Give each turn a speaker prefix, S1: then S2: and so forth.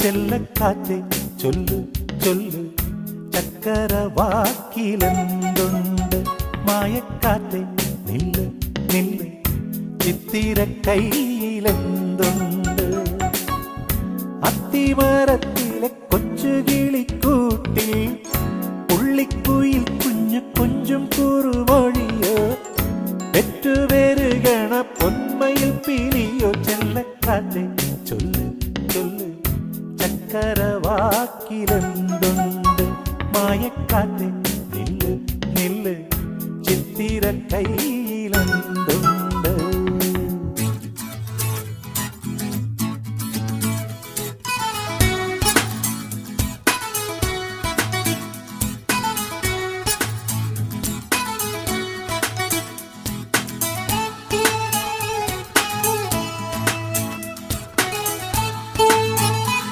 S1: செல்ல காத்தே சொல்லு சொல்லு சக்கர வாக்கிலந்துண்டு மாயக்காத்தே நில்லு நில்லு சித்திர കയ്യിലെന്തുണ്ട് അത്തിമരത്തിലെ കൊച്ചുകിളി കൂട്ടിൽ പുള്ളിക്കുയിൽ കുഞ്ഞു കൊഞ്ചും കുറുമൊഴിയോ പെറ്റുപേരുകണ പൊന്മയിൽ പിരിയോ ചെല്ലക്കാതെ ചൊല്ല് ചൊല്ല് കരവാക്കിലെന്തുണ്ട് മായക്കാറ്റ് നില്ല് നില്ല് ചിത്തിര കയ്യിലെന്ത്